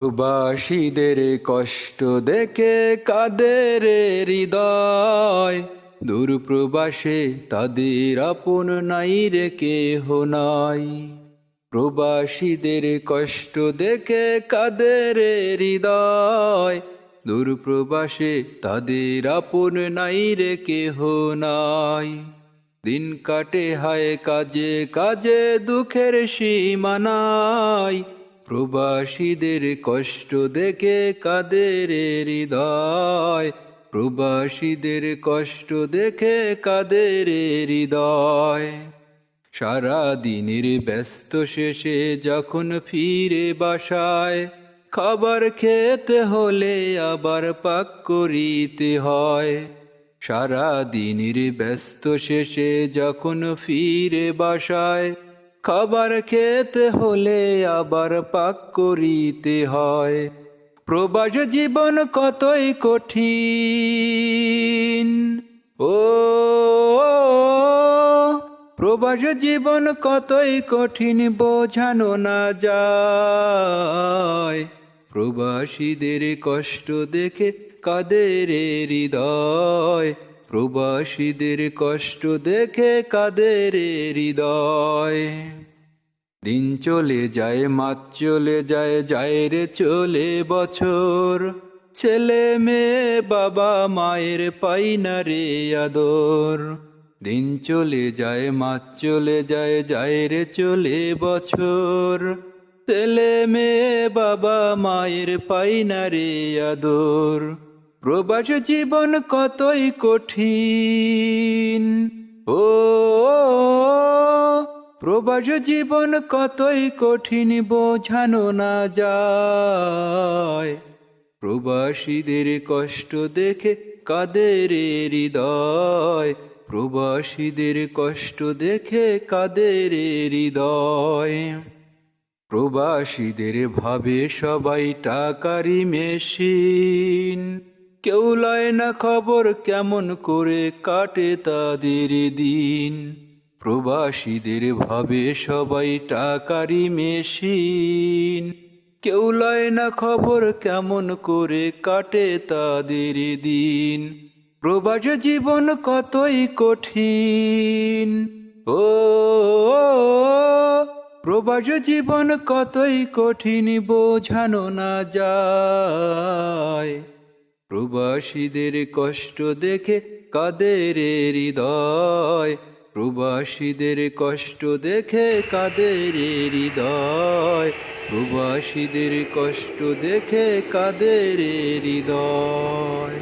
প্রবাসীদের কষ্ট দেখে কাদের হৃদয়? দূর প্রবাসে তাদের আপন নাই রে কেহ নাই। প্রবাসীদের কষ্ট দেখে কাদের হৃদয়? দূর প্রবাসে তাদের আপন নাই রে কেহ নাই। দিন কাটে হায় কাজে কাজে দুঃখের সীমানায়। প্রবাসীদের কষ্ট দেখে কাদের হৃদয়? প্রবাসীদের কষ্ট দেখে কাদের হৃদয়? সারা দিনের ব্যস্ত শেষে যখন ফিরে বাসায়, খাবার খেতে হলে আবার পাক করিতে হয়। সারা দিনের ব্যস্ত শেষে যখন ফিরে বাসায় খাবার খেতে হলে আবার পাক করিতে হয়। প্রবাস জীবন কতই কঠিন। ও, প্রবাস জীবন কতই কঠিন বোঝানো না যায়। প্রবাসীদের কষ্ট দেখে কাদের হৃদয়? প্রবাসীদের কষ্ট দেখে কাদের হৃদয়? দিন চলে যায় মাত চলে যায় যায় রে চলে বছর। ছেলে মেয়ে, বাবা মায়ের পাই না রে আদর। দিন চলে যায় মাত চলে যায় যায় রে চলে বছর। ছেলে মেয়ে, বাবা মায়ের পাই না রে আদর। প্রবাস জীবন কতই কঠিন। ও, প্রবাস জীবন কতই কঠিন বোঝানো না যায়। প্রবাসীদের কষ্ট দেখে কাদের হৃদয়? প্রবাসীদের কষ্ট দেখে কাদের হৃদয়? প্রবাসীদের ভাবে সবাই টাকারি মেশিন। কেউ লয় না খবর কেমন করে কাটে তাদের দিন। প্রবাসীদের ভাবে সবাই টাকারি মেশিন। কেউ লয় না খবর কেমন করে কাটে তাদের দিন। প্রবাস জীবন কতই কঠিন। ও, প্রবাস জীবন কতই কঠিন বোঝানো না যায়। প্রবাসীদের কষ্ট দেখে কাদের হৃদয়? প্রবাসীদের কষ্ট দেখে কাদের হৃদয়? প্রবাসীদের কষ্ট দেখে কাদের হৃদয়?